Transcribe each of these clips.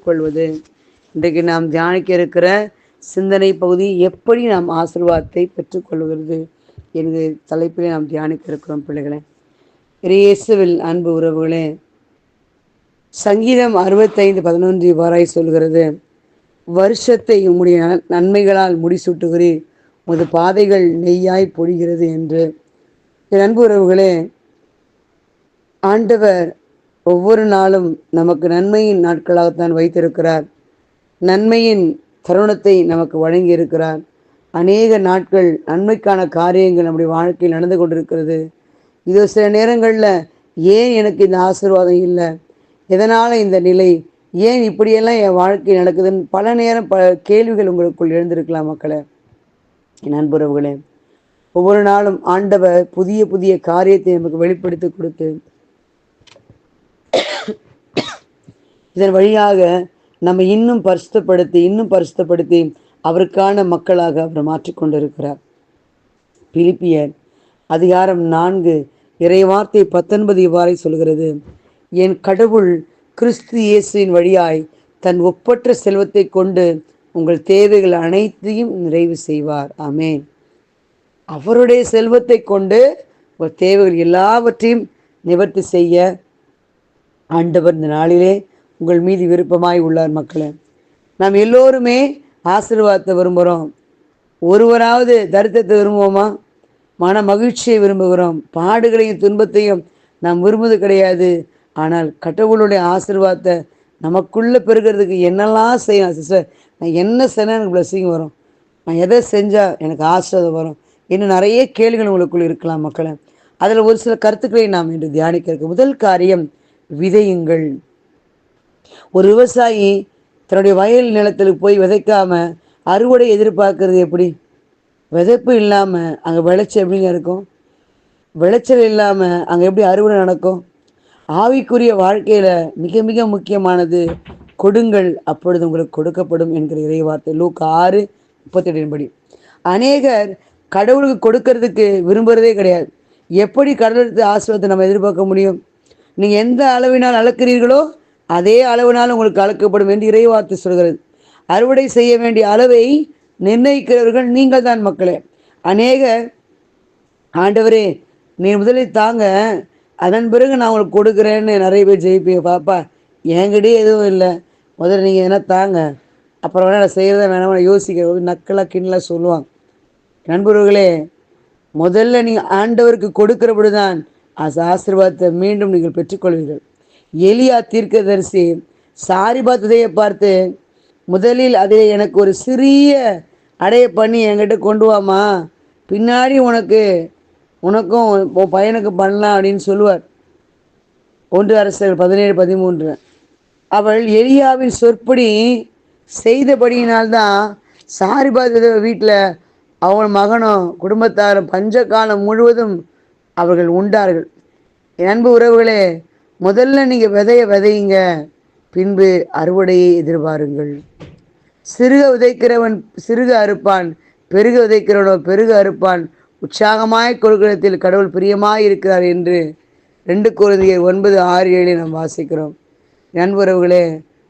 கொள்வது இன்றைக்கு நாம் தியானிக்க இருக்கிற சிந்தனை பகுதி எப்படி நாம் ஆசிர்வாதத்தை பெற்றுக்கொள்கிறது என்கிற தலைப்பிலே நாம் தியானிக்க இருக்கிறோம் பிள்ளைகளே. இயேசுவில் அன்பு உறவுகளே சங்கீதம் அறுபத்தைந்து பதினொன்று இவ்வாறாய் சொல்கிறது வருஷத்தை உம்முடைய நன்- நன்மைகளால் முடிசூட்டுகிறீர் உமது பாதைகள் நெய்யாய் பொழிகிறது என்று. என் அன்பு உறவுகளே ஆண்டவர் ஒவ்வொரு நாளும் நமக்கு நன்மையின் நாட்களாகத்தான் வைத்திருக்கிறார். நன்மையின் தருணத்தை நமக்கு வழங்கி இருக்கிறார் அநேக நாட்கள் நன்மைக்கான காரியங்கள் நம்முடைய வாழ்க்கையில் நடந்து கொண்டிருக்கிறது. இது சில நேரங்களில் ஏன் எனக்கு இந்த ஆசீர்வாதம் இல்லை? எதனால் இந்த நிலை? ஏன் இப்படியெல்லாம் என் வாழ்க்கை நடக்குதுன்னு பல நேரம் ப கேள்விகள் உங்களுக்குள் எழுந்திருக்கலாம் மக்களை. என் அன்புறவுகளே ஒவ்வொரு நாளும் ஆண்டவர் புதிய புதிய காரியத்தை நமக்கு வெளிப்படுத்தி கொடுத்து இதன் வழியாக நம்ம இன்னும் பரிசுத்தப்படுத்தி இன்னும் பரிசுத்தப்படுத்தி அவருக்கான மக்களாக அவர் மாற்றிக்கொண்டிருக்கிறார் பிலிப்பியர் அதிகாரம் நான்கு இறைவார்த்தை பத்தொன்பது இவ்வாறை சொல்கிறது. என் கடவுள் கிறிஸ்து இயேசுவின் வழியாய் தன் ஒப்பற்ற செல்வத்தை கொண்டு உங்கள் தேவைகள் அனைத்தையும் நிறைவு செய்வார். ஆமேன். அவருடைய செல்வத்தை கொண்டு உங்கள் தேவைகள் எல்லாவற்றையும் நிவர்த்தி செய்ய ஆண்டவர் இந்த நாளிலே உங்கள் மீது விருப்பமாய் உள்ளார் மக்களே. நாம் எல்லோருமே ஆசீர்வாதத்தை விரும்புகிறோம் ஒருவராவது தரித்திரத்தை விரும்புவோமா? மன மகிழ்ச்சியை விரும்புகிறோம். பாடுகளையும் துன்பத்தையும் நாம் விரும்புவது கிடையாது. ஆனால் கடவுளுடைய ஆசீர்வாதத்தை நமக்குள்ளே பெருகிறதுக்கு என்னெல்லாம் செய்யலாம் சிஸ்டர்? நான் என்ன செஞ்சால் எனக்கு பிளஸ்ஸிங் வரும். நான் எதை செஞ்சால் எனக்கு ஆசீர்வாதம் வரும்? இன்னும் நிறைய கேள்விகள் உங்களுக்குள் இருக்கலாம் மக்களை. அதில் ஒரு சில கருத்துக்களை நாம் இன்று தியானிக்கறதுக்கு முதல் காரியம் விதையுங்கள். ஒரு விவசாயி தன்னுடைய வயல் நிலத்தில் போய் விதைக்காம அறுவடை எதிர்பார்க்கறது எப்படி? விதைப்பு இல்லாமல் அங்கே விளைச்சல் எப்படிங்க இருக்கும்? விளைச்சல் இல்லாமல் அங்கே எப்படி அறுவடை நடக்கும்? ஆவிக்குரிய வாழ்க்கையில் மிக மிக முக்கியமானது கொடுங்கள் அப்பொழுது உங்களுக்கு கொடுக்கப்படும் என்கிற இறைவார்த்தை. லூக் ஆறு முப்பத்தெட்டின் படி. அநேகர் கடவுளுக்கு கொடுக்கறதுக்கு விரும்புகிறதே கிடையாது. எப்படி கடவுளுக்கு ஆசிரியத்தை நம்ம எதிர்பார்க்க முடியும்? நீங்கள் எந்த அளவினால் அளக்கிறீர்களோ அதே அளவினால் உங்களுக்கு அளக்கப்படும் என்று இறைவார்த்தை சொல்கிறது. அறுவடை செய்ய வேண்டிய அளவை நிர்ணயிக்கிறவர்கள் நீங்கள் தான் மக்களே. அநேகர் ஆண்டவரே நீ முதலில் தாங்க அதன் பிறகு நான் உங்களுக்கு கொடுக்குறேன்னு நிறைய பேர் ஜெயிப்பீங்க. பாப்பா என்கிட்டயே எதுவும் இல்லை. முதல்ல நீங்கள் எதனா தாங்க. அப்புறம் வேணா நான் செய்கிறத வேணாம் யோசிக்கிற நக்கலாக கிண்ணலாக சொல்லுவாங்க. நண்பர்களே முதல்ல நீங்கள் ஆண்டவருக்கு கொடுக்கிறபடி தான் அந்த ஆசீர்வாதத்தை மீண்டும் நீங்கள் பெற்றுக்கொள்வீர்கள். எலியா தீர்க்கதரிசி சாரிபாத்ததையை பார்த்து முதலில் அதை எனக்கு ஒரு சிறிய அடைய பண்ணி என்கிட்ட கொண்டு வாமா பின்னாடி உனக்கு உனக்கும் உன் பையனுக்கு பண்ணலாம் அப்படின்னு சொல்லுவார். ஒன்று அரசர்கள் பதினேழு பதிமூன்று. அவள் எலியாவின் சொற்படி செய்தபடியினால்தான் சாரிபாத வீட்டில் அவள் மகனும் குடும்பத்தாரும் பஞ்ச காலம் முழுவதும் அவர்கள் உண்டார்கள். என் அன்பு உறவுகளே முதல்ல நீங்கள் விதைய விதையுங்க பின்பு அறுவடையை எதிர்பாருங்கள். சிறுக விதைக்கிறவன் சிறுக அறுப்பான் பெருக விதைக்கிறவனோ பெருக அறுப்பான். உற்சாகமாய் கொடுக்கிறதில் கடவுள் பிரியமாய் இருக்கிறார் என்று ரெண்டு குழந்தையர் ஒன்பது ஆறு ஏழை நாம் வாசிக்கிறோம். நண்புறவுகளே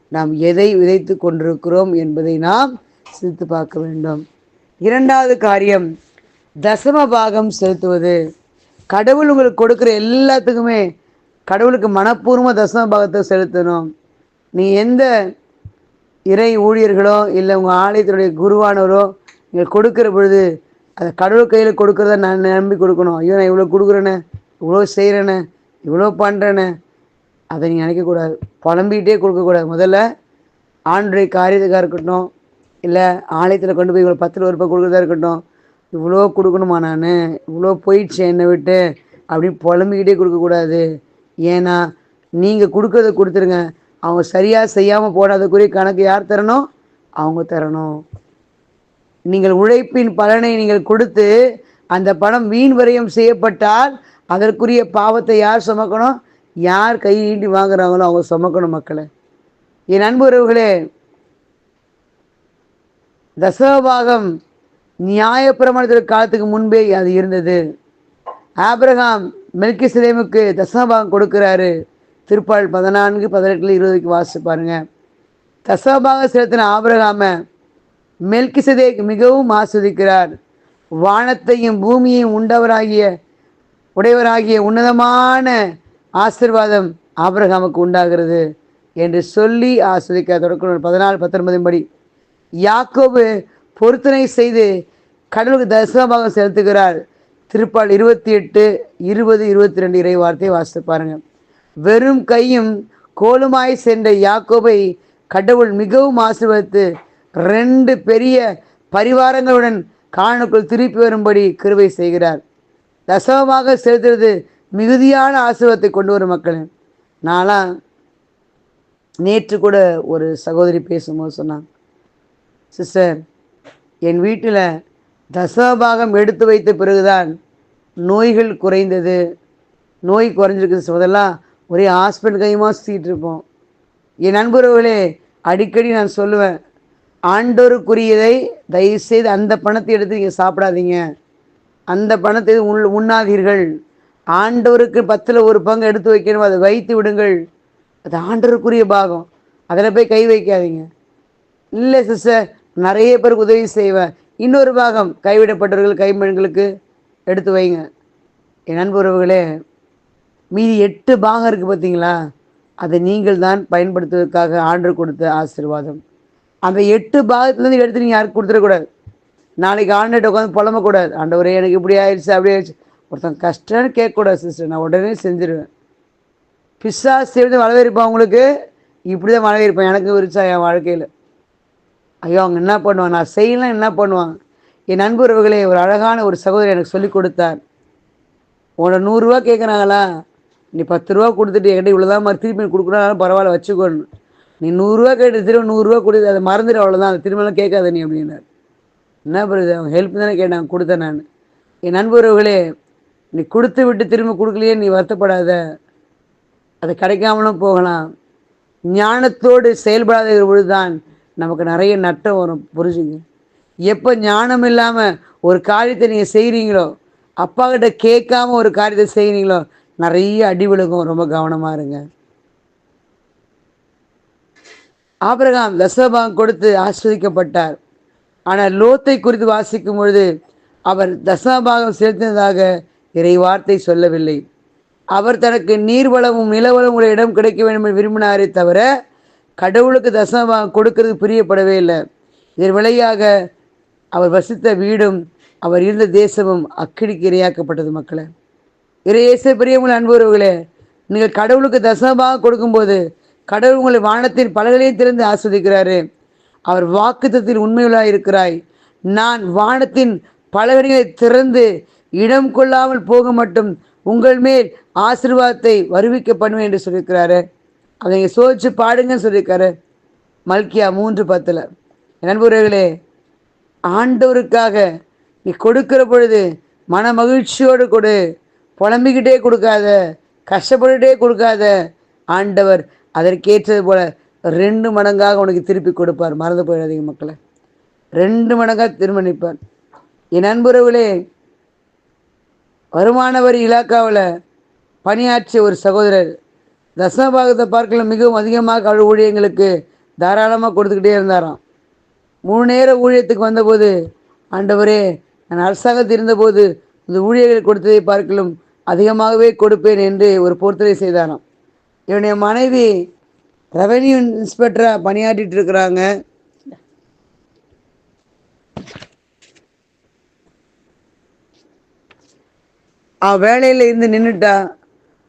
நாம் எதை விதைத்து கொண்டிருக்கிறோம் என்பதை நாம் சிரித்து பார்க்க வேண்டும். இரண்டாவது காரியம் தசம பாகம் செலுத்துவது. கடவுள் உங்களுக்கு கொடுக்குற எல்லாத்துக்குமே கடவுளுக்கு மனப்பூர்வ தசம பாகத்தை செலுத்தணும். நீ எந்த இறை ஊழியர்களோ இல்லை உங்கள் ஆலயத்தினுடைய குருவானவரோ நீங்கள் கொடுக்கிற பொழுது அதை கடவுள் கையில் கொடுக்குறத நான் நம்பி கொடுக்கணும். ஐயோ நான் இவ்வளோ கொடுக்குறேனே இவ்வளோ செய்கிறேனே இவ்வளோ பண்ணுறேனே அதை நீங்கள் நினைக்கக்கூடாது. புலம்பிகிட்டே கொடுக்கக்கூடாது. முதல்ல ஆண்டுடைய காரியத்துக்காக இருக்கட்டும் இல்லை ஆலயத்தில் கொண்டு போய் இவ்வளோ பத்து ஒரு ரூபாய் கொடுக்குறதா இருக்கட்டும் இவ்வளோ கொடுக்கணுமா நான் இவ்வளோ போயிடுச்சு என்னை விட்டு அப்படின்னு புலம்பிக்கிட்டே கொடுக்கக்கூடாது. ஏன்னா நீங்கள் கொடுக்கறத கொடுத்துருங்க. அவங்க சரியாக செய்யாமல் போடாதக்குரிய கணக்கு யார் தரணும்? அவங்க தரணும். நீங்கள் உழைப்பின் பலனை நீங்கள் கொடுத்து அந்த பணம் வீண் வரையும் செய்யப்பட்டால் அதற்குரிய பாவத்தை யார் சுமக்கணும்? யார் கை நீட்டி வாங்குறாங்களோ அவங்க சுமக்கணும் மக்களை. என் அன்புறவுகளே உறவுகளே தசமபாகம் நியாயப்பிரமாணத்திற்கு காலத்துக்கு முன்பே அது இருந்தது. ஆப்ரஹாம் மெல்கி சிலேமுக்கு தசமபாகம் கொடுக்குறாரு. திருப்பாள் பதினான்கு பதினெட்டுல இருபதுக்கு வாசிச்சு பாருங்க. தசபாக செலுத்தின ஆபிரகாம மெல்கிசதேக் மிகவும் ஆஸ்வதிக்கிறார். வானத்தையும் பூமியையும் உண்டவராகிய உடையவராகிய உன்னதமான ஆசிர்வாதம் ஆபரகாமுக்கு உண்டாகிறது என்று சொல்லி ஆஸ்வதிக்க தொடக்கணும் பதினாலு பத்தொன்பதின் படி யாக்கோபு பொருத்தனை செய்து கடவுளுக்கு தசமபாகம் செலுத்துகிறார். திருப்பால் இருபத்தி எட்டு இருபது இருபத்தி ரெண்டு இறை வார்த்தையை வாசித்து பாருங்க. வெறும் கையும் கோலுமாய் சென்ற யாக்கோபை கடவுள் மிகவும் ஆசிர்வதித்து ரெண்டு பெரிய பரிவாரங்களுடன் காணுக்குள் திருப்பி வரும்படி கிருவை செய்கிறார். தசவமாக செலுத்துறது மிகுதியான ஆசீர்வாதத்தை கொண்டு வரும் மக்கள். நான்லாம் நேற்று கூட ஒரு சகோதரி பேசும்போது சொன்னாங்க சிஸ்டர் என் வீட்டில் தசமபாகம் எடுத்து வைத்த பிறகுதான் நோய்கள் குறைந்தது. நோய் குறைஞ்சிருக்குது. முதல்லாம் ஒரே ஹாஸ்பிட்டல் கையுமா சுற்றிட்டு இருப்போம். என் நண்பர்களே அடிக்கடி நான் சொல்லுவேன் ஆண்டோருக்குரியதை தயவுசெய்து அந்த பணத்தை எடுத்து நீங்கள் சாப்பிடாதீங்க. அந்த பணத்தை உள் உண்ணாதீர்கள். ஆண்டவருக்கு பத்தில் ஒரு பங்கு எடுத்து வைக்கணும் அதை வைத்து விடுங்கள். அது ஆண்டவருக்குரிய பாகம். அதில் போய் கை வைக்காதீங்க. இல்லை சிஸ்டர் நிறைய பேருக்கு உதவி செய்வேன். இன்னொரு பாகம் கைவிடப்பட்டவர்கள் கைமண்களுக்கு எடுத்து வைங்க. என் நண்புறவுகளே மீதி எட்டு பாகம் இருக்குது பார்த்தீங்களா அதை நீங்கள் தான் பயன்படுத்துவதற்காக ஆண்டு கொடுத்த ஆசீர்வாதம். அந்த எட்டு பாகத்துலேருந்து எடுத்து நீங்கள் யாருக்கு கொடுத்துடக்கூடாது. நாளைக்கு ஆண்டு உட்காந்து புலம்பக்கூடாது. ஆண்டவரே எனக்கு இப்படி ஆயிடுச்சு அப்படி ஆயிடுச்சு ஒருத்தன் கஷ்டம்னு கேட்கக்கூடாது சிஸ்டர் நான் உடனே செஞ்சிருவேன். பிஸ்ஸா செய்வது வரவேற்பேன் உங்களுக்கு? இப்படி தான் வரவேற்பேன். எனக்கு விரிச்சா என் வாழ்க்கையில். ஐயோ அவங்க என்ன பண்ணுவாங்க? நான் செய்யலாம் என்ன பண்ணுவாங்க? என் நண்பர்களே ஒரு அழகான ஒரு சகோதரி எனக்கு சொல்லி கொடுத்தார். உன்னோட நூறுரூவா கேட்குறாங்களா நீ பத்து ரூபா கொடுத்துட்டு என்கிட்ட இவ்வளோதான் மாதிரி திருப்பி கொடுக்குறாலும் பரவாயில்ல வச்சுக்கோன்னு. நீ நூறுரூவா கேட்டு திரும்ப நூறுரூவா கொடுத்து அதை மறந்துடு அவ்வளோதான் அதை திரும்பலாம் கேட்காத நீ அப்படின்னார். என்ன பண்ணுறது அவங்க ஹெல்ப் தானே கேட்டாங்க கொடுத்தேன் நான். என் நண்பர்களே நீ கொடுத்து விட்டு திரும்ப கொடுக்கலையே நீ வருத்தப்படாத. அது கிடைக்காமலும் போகலாம். ஞானத்தோடு செயல்படாத பொழுதுதான் நமக்கு நிறைய நட்டம் வரும் புரிஞ்சுங்க? எப்போ ஞானம் இல்லாமல் ஒரு காரியத்தை நீங்கள் செய்கிறீங்களோ அப்பா கிட்ட கேட்காம ஒரு காரியத்தை செய்கிறீங்களோ நிறைய அடி விழுகும். ரொம்ப கவனமாக இருங்க. ஆபிரகாம் தசபாகம் கொடுத்து ஆஸ்வதிக்கப்பட்டார். ஆனால் லோத்தை குறித்து வாசிக்கும் பொழுது அவர் தசபாகம் செலுத்தினதாக இறை வார்த்தை சொல்லவில்லை. அவர் தனக்கு நீர்வளமும் நிலவளம் இடம் கிடைக்க வேண்டும் என்று விரும்பினாரே தவிர கடவுளுக்கு தசபாகம் கொடுக்கறது புரியப்படவே இல்லை. இதன் விளையாக அவர் வசித்த வீடும் அவர் இருந்த தேசமும் அக்கிடிக்கு இரையாக்கப்பட்டது மக்களை. இறையேச பிரியமுள்ள அன்புறவுகளே நீங்கள் கடவுளுக்கு தசமாக கொடுக்கும்போது கடவுள் உங்களை வானத்தின் பலகளையும் திறந்து ஆஸ்வதிக்கிறாரு. அவர் வாக்குத்தத்தில் உண்மையுள்ளாக இருக்கிறாய். நான் வானத்தின் பலகடிகளை திறந்து இடம் கொள்ளாமல் போக மட்டும் உங்கள் மேல் ஆசிர்வாதத்தை வருவிக்க பண்ணுவேன் என்று சொல்லியிருக்கிறாரு. அதை நீங்கள் சோதிச்சு பாடுங்கன்னு சொல்லியிருக்காரு. மல்கியா மூன்று பத்தில். நண்பர்களே ஆண்டவருக்காக நீ கொடுக்கிற பொழுது மன மகிழ்ச்சியோடு கொடு. புலம்பிக்கிட்டே கொடுக்காத கஷ்டப்பட்டுட்டே கொடுக்காத ஆண்டவர் அதற்கேற்றது போல் ரெண்டு மடங்காக உனக்கு திருப்பி கொடுப்பார். மறந்து போயிடாதீங்க மக்களை. ரெண்டு மடங்காக திரும்ப நிற்பார். என் நண்புறவுகளே வருமான வரி இலாக்காவில் பணியாற்றிய ஒரு சகோதரர் தசமபாகத்தை பார்க்கல மிகவும் அதிகமாக அவள் ஊழியங்களுக்கு தாராளமாக கொடுத்துக்கிட்டே இருந்தாராம். மூணு நேர ஊழியத்துக்கு வந்தபோது ஆண்டவரே நான் அரசாங்கத்தில் இருந்தபோது இந்த ஊழியர்கள் கொடுத்ததை பார்க்கலும் அதிகமாகவே கொடுப்பேன் என்று ஒரு பொறுத்தலை செய்தாராம். என்னுடைய மனைவி ரெவென்யூ இன்ஸ்பெக்டராக பணியாற்றிட்டு இருக்கிறாங்க. வேலையில் இருந்து நின்றுட்டா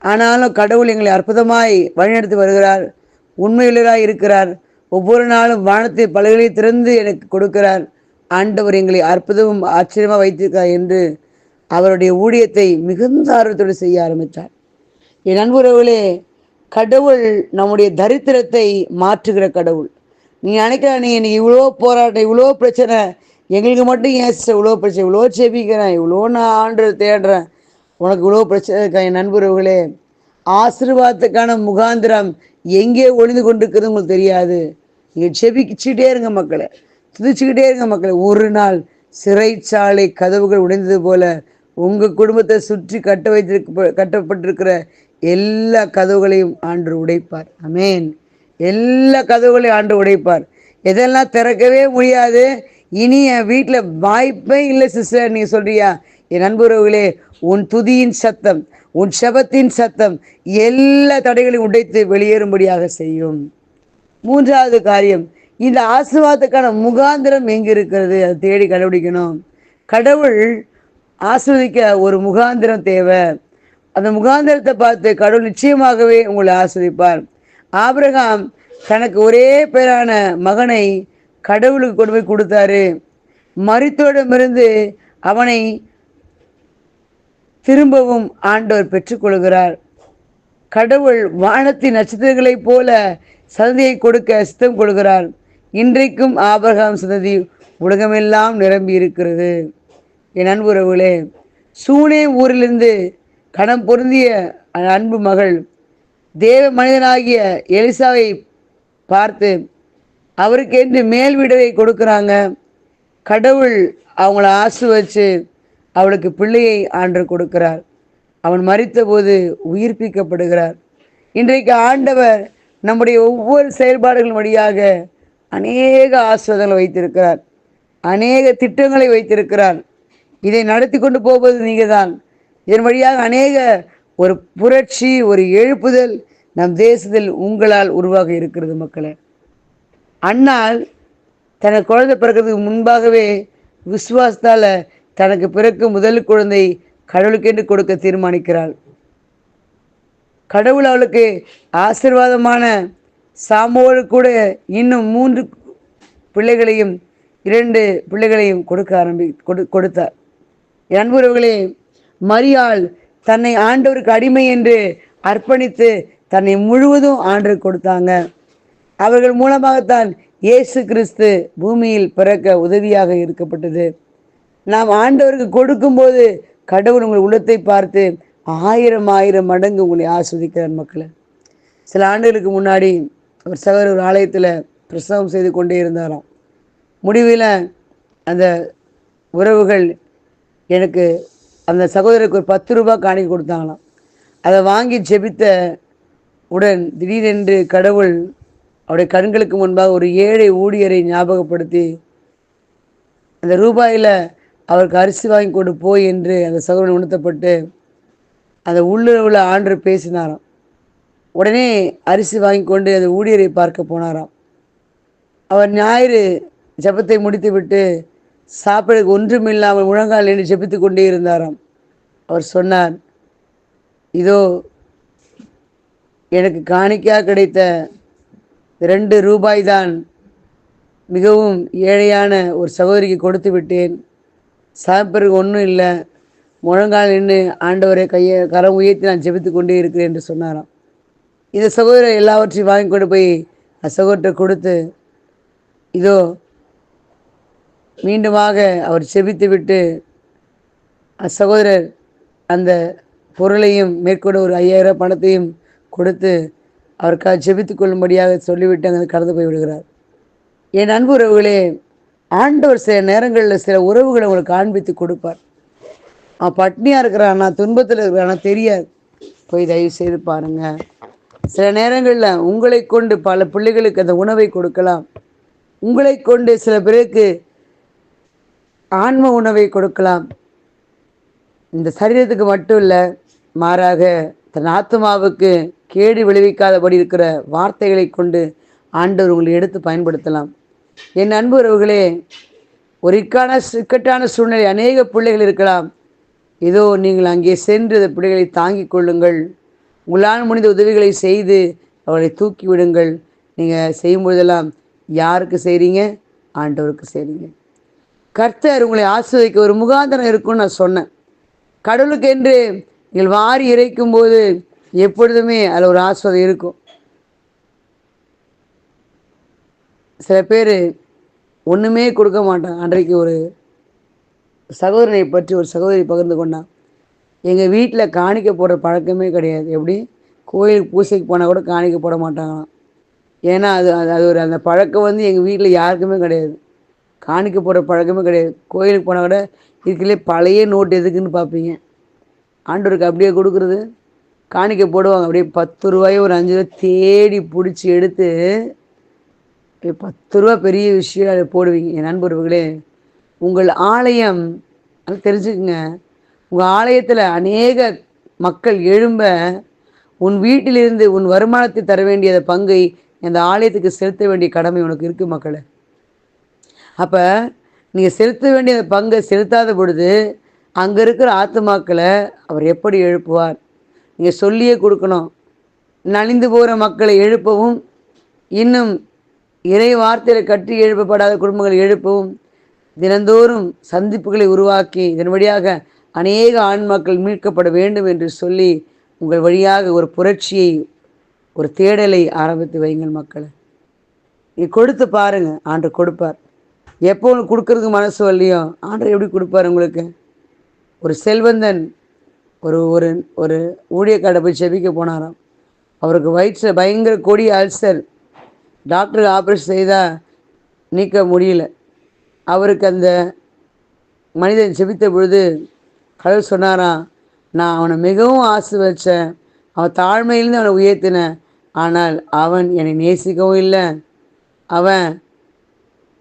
ஆனாலும் கடவுள் எங்களை அற்புதமாய் வழிநடத்தி வருகிறார். உண்மையுள்ளராய் இருக்கிறார். ஒவ்வொரு நாளும் வானத்தை பலகளை திறந்து எனக்கு கொடுக்கிறார். ஆண்டவர் எங்களை அற்புதமும் ஆச்சரியமாக வைத்திருக்கிறார் என்று அவருடைய ஊழியத்தை மிகுந்த ஆர்வத்தோடு செய்ய ஆரம்பித்தார். என் நண்புறவுகளே கடவுள் நம்முடைய தரித்திரத்தை மாற்றுகிற கடவுள். நீ நினைக்கிற நீ இன்னைக்கு இவ்வளோ போராட்டம் இவ்வளோ பிரச்சனை எங்களுக்கு மட்டும் ஏன் இவ்வளோ பிரச்சனை இவ்வளோ செபிக்கிறேன் இவ்வளோ நான் ஆண்டு தேடுறேன் உனக்கு இவ்வளோ பிரச்சனை இருக்கா என் நண்பர்களே ஆசீர்வாதத்துக்கான முகாந்திரம் எங்கே ஒளிந்து கொண்டிருக்கிறது உங்களுக்கு தெரியாது. நீங்கள் செபிச்சுக்கிட்டே இருங்க மக்களை. துதிச்சுக்கிட்டே இருங்க மக்களை. ஒரு நாள் சிறைச்சாலை கதவுகள் உடைந்தது போல உங்கள் குடும்பத்தை சுற்றி கட்ட வைத்திருக்க கட்டப்பட்டிருக்கிற எல்லா கதவுகளையும் ஆண்டு உடைப்பார். அமேன் எல்லா கதவுகளையும் ஆண்டு உடைப்பார். எதெல்லாம் திறக்கவே முடியாது. இனி என் வீட்டில் வாய்ப்பே இல்லை சிஸ்டர். நீங்கள் சொல்கிறியா என் நண்பர்களே உன் துதியின் சத்தம் உன் செபத்தின் சத்தம் எல்லா தடைகளையும் உடைத்து வெளியேறும்படியாக செய்யும். மூன்றாவது காரியம் இந்த ஆசீர்வாதத்துக்கான முகாந்திரம் எங்க இருக்கிறது அதை தேடி கண்டுபிடிக்கணும். கடவுள் ஆஸ்வதிக்க ஒரு முகாந்திரம் தேவை. அந்த முகாந்திரத்தை பார்த்து கடவுள் நிச்சயமாகவே உங்களை ஆஸ்வதிப்பார். ஆபிரகாம் தனக்கு ஒரே பேரான மகனை கடவுளுக்கு கொண்டு போய் கொடுத்தாரு. மருத்துவிடமிருந்து அவனை திரும்பவும் ஆண்டவர் பெற்றுக்கொள்கிறார். கடவுள் வானத்தின் நட்சத்திரங்களைப் போல சந்ததியை கொடுக்க சித்தம் கொள்கிறார். இன்றைக்கும் ஆபிரகாம் சந்ததி உலகமெல்லாம் நிரம்பி இருக்கிறது. என் அன்புறவுகளே சூனே ஊரிலிருந்து கணம் பொருந்திய அன்பு மகள் தேவ மனிதனாகிய எலிசாவை பார்த்து அவருக்கு என்று மேல் விடவை கொடுக்குறாங்க. கடவுள் அவங்கள ஆசு வச்சு அவளுக்கு பிள்ளையை ஆண்டு கொடுக்கிறார். அவன் மறித்தபோது உயிர்ப்பிக்கப்படுகிறார். இன்றைக்கு ஆண்டவர் நம்முடைய ஒவ்வொரு செயல்பாடுகள் வழியாக அநேக ஆசிரியர்களை வைத்திருக்கிறார். அநேக திட்டங்களை வைத்திருக்கிறார். இதை நடத்தி கொண்டு போவது நீங்கள் தான் இதன் வழியாக அநேக ஒரு புரட்சி ஒரு எழுப்புதல் நம் தேசத்தில் உங்களால் உருவாக இருக்கிறது மக்களே. அண்ணால் தனது குழந்தை பிறக்கிறதுக்கு முன்பாகவே விசுவாசத்தால் தனக்கு பிறக்கும் முதல் குழந்தை கடவுளுக்கென்று கொடுக்க தீர்மானிக்கிறாள். கடவுள் அவளுக்கு ஆசிர்வாதமான சாமோடு கூட இன்னும் மூன்று பிள்ளைகளையும் இரண்டு பிள்ளைகளையும் கொடுக்க ஆரம்பி கொடு கொடுத்தார். அன்புறவுகளே மரியாள் தன்னை ஆண்டவருக்கு அடிமை என்று அர்ப்பணித்து தன்னை முழுவதும் ஆண்டு கொடுத்தாங்க. அவர்கள் மூலமாகத்தான் இயேசு கிறிஸ்து பூமியில் பிறக்க உதவியாக இருக்கப்பட்டது. நாம் ஆண்டவருக்கு கொடுக்கும்போது கடவுள் உங்கள் உள்ளத்தை பார்த்து ஆயிரம் ஆயிரம் மடங்கு உங்களை ஆஸ்வதிக்கிறார் மக்களை. சில ஆண்டுகளுக்கு முன்னாடி ஒரு சகோதரர் ஒரு ஆலயத்தில் பிரசவம் செய்து கொண்டே இருந்தாராம். முடிவில் அந்த உறவுகள் எனக்கு அந்த சகோதரருக்கு ஒரு பத்து ரூபாய் காணிக்க கொடுத்தாங்களாம். அதை வாங்கி ஜெபித்த உடன் திடீரென்று கடவுள் அவருடைய கண்களுக்கு முன்பாக ஒரு ஏழை ஊழியரை ஞாபகப்படுத்தி அந்த ரூபாயில் அவருக்கு அரிசி வாங்கி கொண்டு போய் என்று அந்த சகோதரன் உணர்த்தப்பட்டு அந்த உள்ளுறவில் ஆண்டு பேசினாராம். உடனே அரிசி வாங்கி கொண்டு அந்த ஊழியரை பார்க்க போனாராம். அவர் ஞாயிறு ஜபத்தை முடித்துவிட்டு சாப்பிடக்கு ஒன்றுமில்லாமல் முழங்கால் என்று ஜெபித்து கொண்டே இருந்தாராம். அவர் சொன்னார் இதோ எனக்கு காணிக்கையாக கிடைத்த ரெண்டு ரூபாய் தான் மிகவும் ஏழையான ஒரு சகோதரிக்கு கொடுத்து விட்டேன். சாப்பிட்றதுக்கு ஒன்றும் இல்லை. முழங்கால் நின்று ஆண்டவரை கையை கரம் உயர்த்தி நான் ஜெபித்து கொண்டே இருக்கிறேன் என்று சொன்னாராம். இந்த சகோதரர் எல்லாவற்றையும் வாங்கி கொண்டு போய் சகோதரத்தை கொடுத்து இதோ மீண்டுமாக அவர் செபித்து விட்டு சகோதரர் அந்த பொருளையும் மேற்கொண்டு ஒரு ஐயாயிரம் பணத்தையும் கொடுத்து அவருக்காக ஜெபித்து கொள்ளும்படியாக சொல்லிவிட்டு அங்கே கடந்து போய் விடுகிறார் என் அன்பு உறவுகளே ஆண்டவர் சில நேரங்களில் சில உறவுகளை உங்களுக்கு காண்பித்து கொடுப்பார். அவன் பட்னியாக இருக்கிறான் துன்பத்தில் இருக்கிறானா தெரியாது. போய் தயவு செய்து பாருங்கள் சில நேரங்களில் உங்களை கொண்டு பல பிள்ளைகளுக்கு அந்த உணவை கொடுக்கலாம். உங்களை கொண்டு சில பேருக்கு ஆன்ம உணவை கொடுக்கலாம். இந்த சரீரத்துக்கு மட்டும் இல்லை மாறாக தன் ஆத்மாவுக்கு கேடு விளைவிக்காதபடி இருக்கிற வார்த்தைகளை கொண்டு ஆண்டவர் உங்களை எடுத்து பயன்படுத்தலாம். என் அன்பு உறவுகளே ஒரு இக்கான இக்கட்டான சூழ்நிலை அநேக பிள்ளைகள் இருக்கலாம். இதோ நீங்கள் அங்கே சென்று அந்த பிள்ளைகளை தாங்கிக் கொள்ளுங்கள். உங்களால் முடிந்த உதவிகளை செய்து அவளை தூக்கி விடுங்கள். நீங்கள் செய்யும்பொழுதெல்லாம் யாருக்கு செய்கிறீங்க ஆண்டவருக்கு செய்கிறீங்க கர்த்தர் உங்களை ஆசிர்வதிக்க ஒரு முகாந்திரம் இருக்கும்னு நான் சொன்னேன். கடவுளுக்கு என்று நீங்கள் வாரி இறைக்கும் போது எப்பொழுதுமே அதில் ஒரு ஆஸ்வதம் இருக்கும். சில பேர் ஒன்றுமே கொடுக்க மாட்டாங்க. அன்றைக்கு ஒரு சகோதரனை பற்றி ஒரு சகோதரி பகிர்ந்து கொண்டான் எங்கள் வீட்டில் காணிக்க போடுற பழக்கமே கிடையாது. எப்படி? கோயிலுக்கு பூசைக்கு போனால் கூட காணிக்க போட மாட்டாங்களாம். ஏன்னா அது அது ஒரு அந்த பழக்கம் வந்து எங்கள் வீட்டில் யாருக்குமே கிடையாது. காணிக்க போடுற பழக்கமே கிடையாது. கோயிலுக்கு போனால் கூட இதுக்குள்ளே பழைய நோட்டு எதுக்குன்னு பார்ப்பீங்க ஆண்டோருக்கு அப்படியே கொடுக்குறது? காணிக்க போடுவாங்க. அப்படியே பத்து ரூபாயோ ஒரு அஞ்சு ரூபாய் தேடி பிடிச்சி எடுத்து பத்து ரூபா பெரிய விஷயம் அதை போடுவீங்க என் நண்பர்களே. உங்கள் ஆலயம் அது தெரிஞ்சுக்குங்க. உங்கள் ஆலயத்தில் அநேக மக்கள் எழும்ப உன் வீட்டிலிருந்து உன் வருமானத்தை தர வேண்டிய பங்கை அந்த ஆலயத்துக்கு செலுத்த வேண்டிய கடமை உனக்கு இருக்குது மக்களை. அப்போ நீங்கள் செலுத்த வேண்டிய பங்கை செலுத்தாத பொழுது அங்கே இருக்கிற ஆத்துமாக்களை அவர் எப்படி எழுப்புவார்? நீங்கள் சொல்லியே கொடுக்கணும். நலிந்து போகிற மக்களை எழுப்பவும் இன்னும் இறை வார்த்தையில் கட்டி எழுப்பப்படாத குடும்பங்களை எழுப்பவும் தினந்தோறும் சந்திப்புகளை உருவாக்கி இதன் வழியாக அநேக ஆண் மக்கள் மீட்கப்பட வேண்டும் என்று சொல்லி உங்கள் வழியாக ஒரு புரட்சியை ஒரு தேடலை ஆரம்பித்து வைங்கள் மக்களை. நீ கொடுத்து பாருங்கள் ஆண்டு கொடுப்பார். எப்போ உங்களுக்கு கொடுக்கறதுக்கு மனசு வரலையோ ஆண்டு எப்படி கொடுப்பார் உங்களுக்கு? ஒரு செல்வந்தன் ஒரு ஒரு ஒரு ஊழியக்காரை போய் செபிக்க போனாராம். அவருக்கு வயிற்றில் பயங்கர கொடி அல்சர் டாக்டர் ஆப்ரேஷன் செய்தால் நீக்க முடியல. அவருக்கு அந்த மனிதன் செபித்த பொழுது கடவுள் சொன்னாராம் நான் அவனை மிகவும் ஆசை வச்சேன் அவன் தாழ்மையிலேருந்து அவனை உயர்த்தினேன் ஆனால் அவன் என்னை நேசிக்கவும் இல்லை. அவன்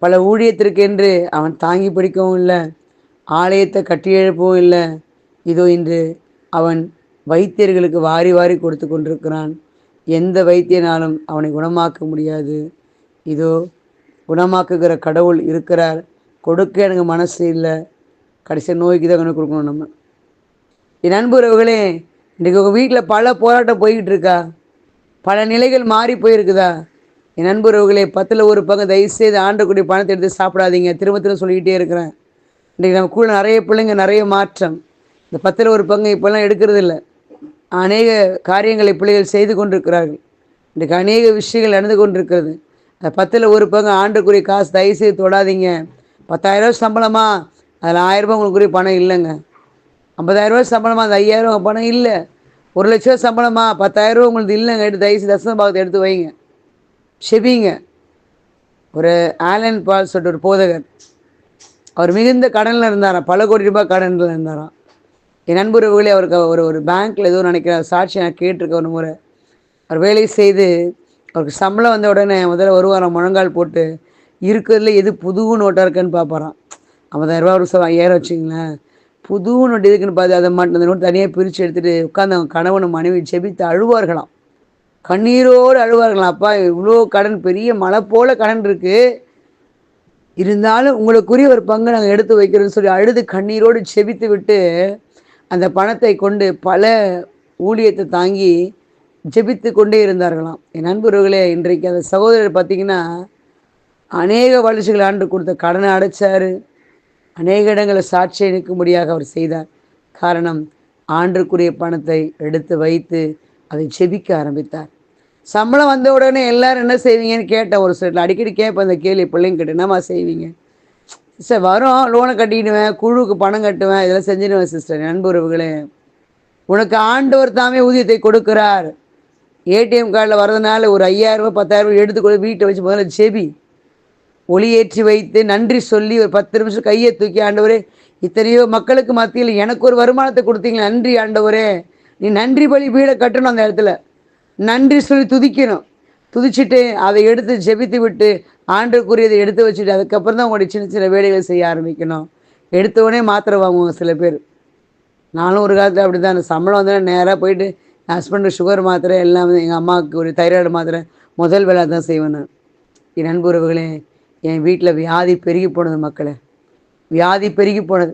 பல ஊழியத்திற்கென்று அவன் தாங்கி பிடிக்கவும் இல்லை. ஆலயத்தை கட்டி எழுப்பவும் இல்லை. இதோ இன்று அவன் வைத்தியர்களுக்கு வாரி வாரி கொடுத்து கொண்டிருக்கிறான். எந்த வைத்தியனாலும் அவனை குணமாக்க முடியாது. இதோ குணமாக்குகிற கடவுள் இருக்கிறார். கொடுக்க எனக்கு மனசு இல்லை. கடைசி நோய்க்கு தான் கணக்கு கொடுக்கணும் நம்ம. என் நண்புறவுகளே இன்றைக்கு உங்கள் வீட்டில் பல போராட்டம் போய்கிட்டு இருக்கா? பல நிலைகள் மாறி போயிருக்குதா? என் நண்புறவுகளே பத்தில் ஒரு பங்கு தயவுசெய்து ஆண்டக்கூடிய பணத்தை எடுத்து சாப்பிடாதீங்க. திரும்ப திரும்ப சொல்லிக்கிட்டே இருக்கிறேன். இன்றைக்கு நம்ம கூட நிறைய பிள்ளைங்க நிறைய மாற்றம். இந்த பத்தில் ஒரு பங்கு இப்போல்லாம் எடுக்கிறது இல்லை அநேக காரியங்களை பிள்ளைகள் செய்து கொண்டிருக்கிறார்கள். இன்றைக்கு அநேக விஷயங்கள் நடந்து கொண்டிருக்கிறது. அந்த பத்தில் ஒரு பங்கு ஆண்டுக்குரிய காசு தயவுசெய்து தொடாதீங்க. பத்தாயிரரூவா சம்பளமா? அதில் ஆயிரரூபா உங்களுக்குரிய பணம் இல்லைங்க. ஐம்பதாயிரரூபா சம்பளமா? அந்த ஐயாயிரம் பணம் இல்லை. ஒரு லட்ச ரூபா சம்பளமா? பத்தாயிரரூபா உங்களுக்கு இல்லைங்க. எடுத்து தயவுசெய்து தசம பாகத்தை எடுத்து வைங்க. செபிங்க. ஒரு ஆலன் பால் சொல்லிட்டு ஒரு போதகர். அவர் மிகுந்த கடனில் இருந்தாராம். பல கோடி ரூபாய் கடனில் இருந்தாராம். என் நண்பர்களே அவருக்கு ஒரு ஒரு பேங்க்கில் எதுவும் நினைக்கிற சாட்சி நான் கேட்டிருக்கேன் ஒரு முறை. அவர் வேலை செய்து அவருக்கு சம்பளம் வந்த உடனே முதல்ல ஒரு வாரம் முழங்கால் போட்டு இருக்கிறதுல எது புது நோட்டாக இருக்குன்னு பார்ப்பாராம் ஐம்பதாயிரரூபா ஒரு சவ ஐயாயிரம் வச்சுங்களேன் புது நோட்டு எதுக்குன்னு பார்த்து அதை மட்டும் அந்த நோட்டு தனியாக பிரித்து எடுத்துகிட்டு உட்காந்து அவங்க கணவன் மனைவி செபித்து அழுவார்களாம். கண்ணீரோடு அழுவார்களாம். அப்பா இவ்வளோ கடன் பெரிய மலை போல் கடன் இருக்குது இருந்தாலும் உங்களுக்குரிய ஒரு பங்கு நாங்கள் எடுத்து வைக்கிறோன்னு சொல்லி அழுது கண்ணீரோடு செபித்து விட்டு அந்த பணத்தை கொண்டு பல ஊழியத்தை தாங்கி ஜெபித்து கொண்டே இருந்தார்களாம். என் நண்பர்களே இன்றைக்கு அந்த சகோதரர் பார்த்திங்கன்னா அநேக வளர்ச்சிகள் ஆண்டு கொடுத்த கடனை அடைச்சார். அநேக இடங்களை சாட்சியை நிற்கும்படியாக அவர் செய்தார். காரணம் ஆண்டுக்குரிய பணத்தை எடுத்து வைத்து அதை செபிக்க ஆரம்பித்தார். சம்பளம் வந்த உடனே எல்லாரும் என்ன செய்வீங்கன்னு கேட்டேன் ஒரு சில அடிக்கடி கேட்பேன் அந்த கேள்வி பிள்ளைங்க கிட்ட என்னம்மா செய்வீங்க? சிஸ்டர் வரும். லோனை கட்டிடுவேன். குழுவுக்கு பணம் கட்டுவேன். இதெல்லாம் செஞ்சிடுவேன் சிஸ்டர் நண்புறவுகளே உனக்கு ஆண்டவர் தாமே ஊதியத்தை கொடுக்கிறார். ஏடிஎம் கார்டில் வரதுனால ஒரு ஐயாயிரம் ரூபாய் பத்தாயிரம் ரூபாய் எடுத்துக்கொண்டு வீட்டை வச்சு முதல்ல செபி. ஒளியேற்றி வைத்து நன்றி சொல்லி ஒரு பத்து நிமிஷம் கையை தூக்கி ஆண்டவரே இத்தனையோ மக்களுக்கு மத்தியில் எனக்கு ஒரு வருமானத்தை கொடுத்தீங்க நன்றி ஆண்டவரே. நீ நன்றி பலி வீடை கட்டணும் அந்த இடத்துல. நன்றி சொல்லி துதிக்கணும். துதிச்சுட்டு அதை எடுத்து ஜெபித்து விட்டு ஆண்டுக்குரியதை எடுத்து வச்சுட்டு அதுக்கப்புறம் தான் உங்களுடைய சின்ன சின்ன வேலைகள் செய்ய ஆரம்பிக்கணும். எடுத்தவொடனே மாத்திரை வாங்குவாங்க சில பேர். நானும் ஒரு காலத்தில் அப்படி தான் சம்பளம் வந்தோடனே நேராக போயிட்டு என் சுகர் மாத்திரை எல்லாம் எங்கள் அம்மாவுக்கு ஒரு தைராய்டு மாத்திரை முதல் வேலை தான் செய்வேன் நான். என் நண்புறவுகளே என் வீட்டில் வியாதி பெருகி போனது மக்களே. வியாதி பெருகி போனது.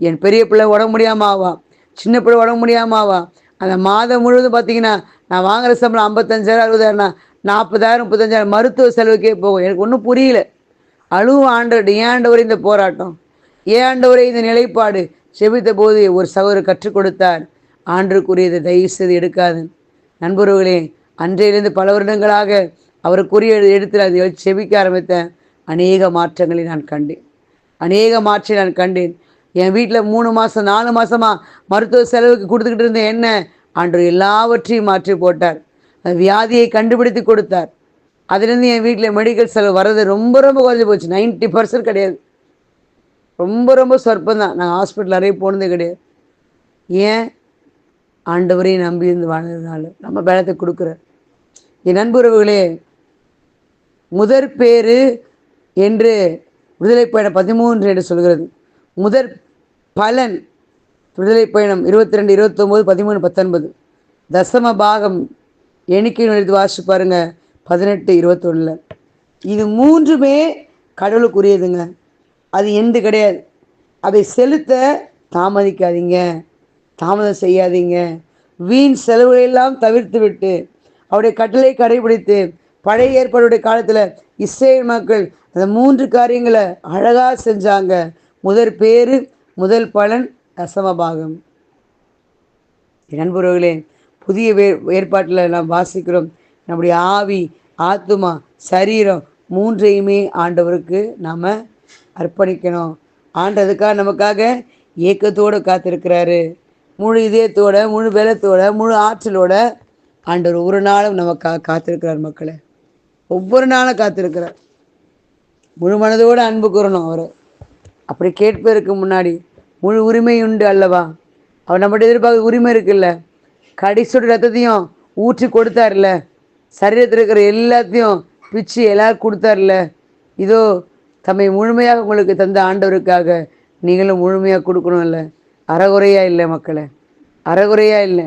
என் பெரிய பிள்ளை உடம்பு முடியாமல் ஆவா. சின்ன பிள்ளை உடம்பு முடியாமல் ஆவா. அந்த மாதம் முழுவதும் பார்த்தீங்கன்னா நான் வாங்குற சம்பளம் ஐம்பத்தஞ்சாயிரம் அறுபதாயிரம்னா நாற்பதாயிரம் முப்பத்தஞ்சாயிரம் மருத்துவ செலவுக்கே போகும். எனக்கு ஒன்றும் புரியல. அழுவும் ஆண்டவர் ஏன் ஆண்டவர் இந்த போராட்டம்? ஏன் ஆண்டவரே இந்த நிலைப்பாடு? செபித்த போது ஒரு சகோதரர் கற்றுக் கொடுத்தார். ஆண்டுக்குரியதை தயவு செய்து எடுக்காது. நண்பர்களே அன்றையிலிருந்து பல வருடங்களாக அவருக்குரிய எடுத்து அதை செபிக்க ஆரம்பித்த அநேக மாற்றங்களை நான் கண்டேன். அநேக மாற்றை நான் கண்டேன். என் வீட்டில் மூணு மாதம் நாலு மாதமாக மருத்துவ செலவுக்கு கொடுத்துக்கிட்டு இருந்த என்ன? ஆண்டு எல்லாவற்றையும் மாற்றி போட்டார். வியாதியை கண்டுபிடித்து கொடுத்தார். அதுலேருந்து என் வீட்டில் மெடிக்கல் செலவு வர்றது ரொம்ப ரொம்ப குறைஞ்சி போச்சு. நைன்ட்டி பர்சன்ட் கிடையாது. ரொம்ப ரொம்ப சொற்பம் தான். நான் ஹாஸ்பிட்டல் நிறைய போனதே கிடையாது. ஏன்? ஆண்டவரையும் நம்பி இருந்து வாழ்ந்ததுனால நம்ம பலத்தை கொடுக்குறார். என் நண்புறவுகளே முதற் பேரு என்று விடுதலை பயணம் பதிமூன்று என்று சொல்கிறது. முதற் பலன் விடுதலை பயணம் இருபத்தி ரெண்டு இருபத்தொம்போது பதிமூணு பத்தொன்பது. தசம பாகம் எண்ணிக்கை எழுதி வாசி பாருங்க. பதினெட்டு இருபத்தொன்னில். இது மூன்றுமே கடவுளுக்குரியதுங்க. அது எந்த கிடையாது. அதை செலுத்த தாமதிக்காதீங்க. தாமதம் செய்யாதீங்க. வீண் செலவுகளெல்லாம் தவிர்த்து விட்டு அவருடைய கட்டளை கடைபிடித்து பழைய ஏற்பாடுடைய காலத்தில் இஸ்ரேல் மக்கள் அந்த மூன்று காரியங்களை அழகாக செஞ்சாங்க. முதற் பேர் முதல் பலன் தசமபாகம் நண்பர்களே புதிய வே ஏற்பாட்டில் நாம் வாசிக்கிறோம். நம்முடைய ஆவி ஆத்துமா சரீரம் மூன்றையுமே ஆண்டவருக்கு நாம் அர்ப்பணிக்கணும். ஆண்டதுக்காக நமக்காக ஏக்கத்தோடு காத்திருக்கிறாரு. முழு இதயத்தோட முழு பலத்தோட முழு ஆற்றலோட ஆண்டவர் ஒரு நாளும் நமக்காக காத்திருக்கிறார் மக்களை. ஒவ்வொரு நாளும் காத்திருக்கிறார். முழு மனதோடு அன்பு கூறணும் அவர். அப்படி கேட்பதற்கு முன்னாடி முழு உரிமை உண்டு அல்லவா? அவர் நம்மகிட்ட எதிர்பார்க்க உரிமை இருக்குல்ல? கடைசியோட ரத்தத்தையும் ஊற்றி கொடுத்தார்ல சரீரத்தில் இருக்கிற எல்லாத்தையும் பிச்சு எல்லாரும் கொடுத்தார்ல இதோ தம்மை முழுமையாக உங்களுக்கு தந்த ஆண்டவருக்காக நீங்களும் முழுமையாக கொடுக்கணும்ல. அறகுறையாக இல்லை மக்களை. அறகுறையாக இல்லை.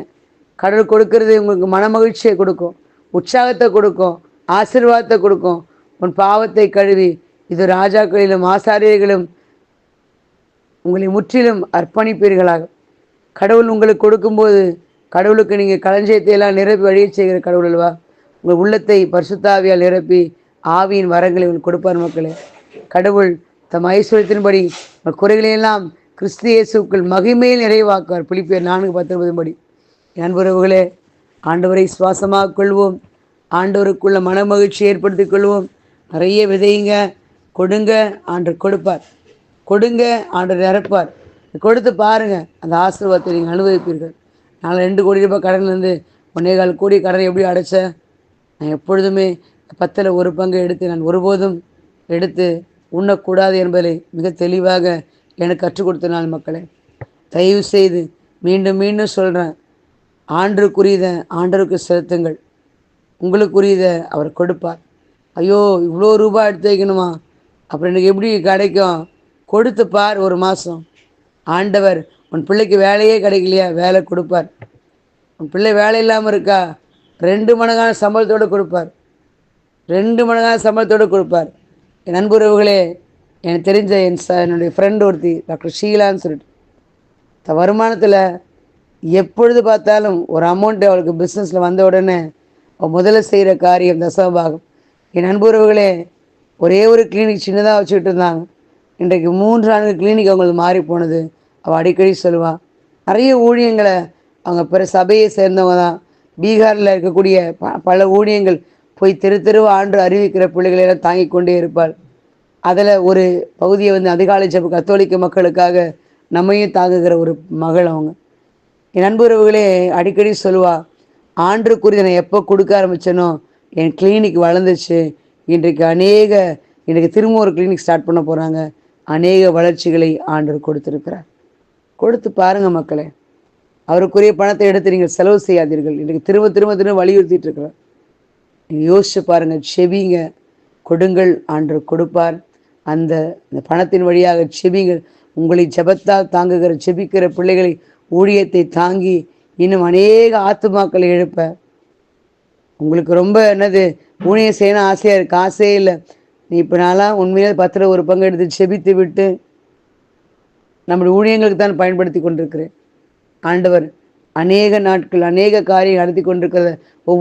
கடவுள் கொடுக்கறது உங்களுக்கு மன மகிழ்ச்சியை கொடுக்கும். உற்சாகத்தை கொடுக்கும். ஆசீர்வாதத்தை கொடுக்கும். உன் பாவத்தை கழுவி இது ராஜாக்களிலும் ஆசாரியர்களும் உங்களை முற்றிலும் அர்ப்பணிப்பீர்களாக. கடவுள் உங்களுக்கு கொடுக்கும்போது கடவுளுக்கு நீங்கள் களஞ்சியத்தை எல்லாம் நிரப்பி வழியை செய்கிற கடவுள் அல்லவா? உங்கள் உள்ளத்தை பரிசுத்தாவியால் நிரப்பி ஆவியின் வரங்களை உங்களுக்கு கொடுப்பார் மக்களே. கடவுள் தம் ஐஸ்வர்யத்தின்படி உங்கள் குறைகளையெல்லாம் கிறிஸ்து இயேசுக்கள் மகிமையில் நிறைவாக்குவார். பிலிப்பியர் நான்கு பத்தொன்பது படி. அன்புறவுகளே ஆண்டவரை சுவாசமாக கொள்வோம். ஆண்டவருக்குள்ள மன மகிழ்ச்சி ஏற்படுத்தி கொள்வோம். நிறைய விதையுங்க கொடுங்க ஆண்டு கொடுப்பார். கொடுங்க ஆண்டு நிரப்பார் கொடுத்து பாருங்கள் அந்த ஆசீர்வாதத்தை நீங்கள் அனுபவிப்பீர்கள். நான் ரெண்டு கோடி ரூபாய் கடன்லேருந்து ஒன்னே கால் கோடி கடன் எப்படி அடைச்சேன் நான் எப்பொழுதுமே பத்தில் ஒரு பங்கு எடுத்து நான் ஒருபோதும் எடுத்து உண்ணக்கூடாது என்பதை மிக தெளிவாக எனக்கு கற்றுக் கொடுத்த நாள் மக்களே. தயவு செய்து மீண்டும் மீண்டும் சொல்கிறேன் ஆண்டுக்குரியத ஆண்டருக்கு செலுத்துங்கள். உங்களுக்குரியதை அவர் கொடுப்பார். ஐயோ இவ்வளோ ரூபாய் எடுத்து வைக்கணுமா? அப்புறம் எனக்கு எப்படி கிடைக்கும்? கொடுத்து பார் ஒரு மாதம் ஆண்டவர் உன் பிள்ளைக்கு வேலையே கிடைக்கலையா? வேலை கொடுப்பார். உன் பிள்ளை வேலை இல்லாமல் இருக்கா? ரெண்டு மடங்கான சம்பளத்தோடு கொடுப்பார். ரெண்டு மடங்கான சம்பளத்தோடு கொடுப்பார். என் நண்புறவுகளே எனக்கு தெரிஞ்ச என் ச என்னுடைய ஃப்ரெண்டு ஒருத்தி டாக்டர் ஷீலான்னு சொல்லிட்டு. த வருமானத்தில் எப்பொழுது பார்த்தாலும் ஒரு அமௌண்ட் அவளுக்கு பிஸ்னஸில் வந்த உடனே அவள் முதல்ல செய்கிற காரியம் தசமபாகம் என் நண்புறவுகளே ஒரே ஒரு கிளினிக் சின்னதாக வச்சுக்கிட்டு இருந்தாங்க. இன்றைக்கு மூன்று நான்கு கிளினிக் அவங்களுக்கு மாறி போனது அவள் அடிக்கடி சொல்லுவாள் நிறைய ஊழியங்களை அவங்க பிற சபையை சேர்ந்தவங்க தான். பீகாரில் இருக்கக்கூடிய ப பல ஊழியங்கள் போய் தெரு தெருவு ஆண்டு அறிவிக்கிற பிள்ளைகளெல்லாம் தாங்கி கொண்டே இருப்பாள். அதில் ஒரு பகுதியை வந்து அதிகாலை ஜப கத்தோலிக்க மக்களுக்காக நம்மையும் தாங்குகிற ஒரு மகள் அவங்க. என் நண்புறவுகளே அடிக்கடி சொல்லுவா ஆண்டுக்குரிய நான் எப்போ கொடுக்க ஆரம்பிச்சேனோ என் கிளினிக் வளர்ந்துச்சு. இன்றைக்கு அநேக இன்றைக்கு திரும்ப ஒரு கிளினிக் ஸ்டார்ட் பண்ண போகிறாங்க அநேக வளர்ச்சிகளை ஆண்டவர் கொடுத்துருக்கிறார். கொடுத்து பாருங்க மக்களே. அவருக்குரிய பணத்தை எடுத்து நீங்கள் செலவு செய்யாதீர்கள். இன்றைக்கு திரும்ப திரும்ப திரும்ப வலியுறுத்திட்டு இருக்கிறார். நீங்கள் யோசிச்சு பாருங்க செவிங்க கொடுங்கள் ஆண்டு கொடுப்பார். அந்த அந்த பணத்தின் வழியாக செபிங்கள் உங்களை ஜெபத்தால் தாங்குகிற செபிக்கிற பிள்ளைகளை ஊழியத்தை தாங்கி இன்னும் அநேக ஆத்துமாக்களை எழுப்ப. உங்களுக்கு ரொம்ப என்னது ஊழியம் செய்யணும் ஆசையாக இருக்குது ஆசையே இல்லை. நீ இப்போ நான்லாம் உண்மையிலே பத்தில் ஒரு பங்கு எடுத்து செபித்து விட்டு நம்முடைய ஊழியங்களுக்கு தான் பயன்படுத்தி கொண்டிருக்கிறேன். ஆண்டவர் அநேக நாட்கள் அநேக காரியம் நடத்தி கொண்டிருக்கிறத ஒவ்வொரு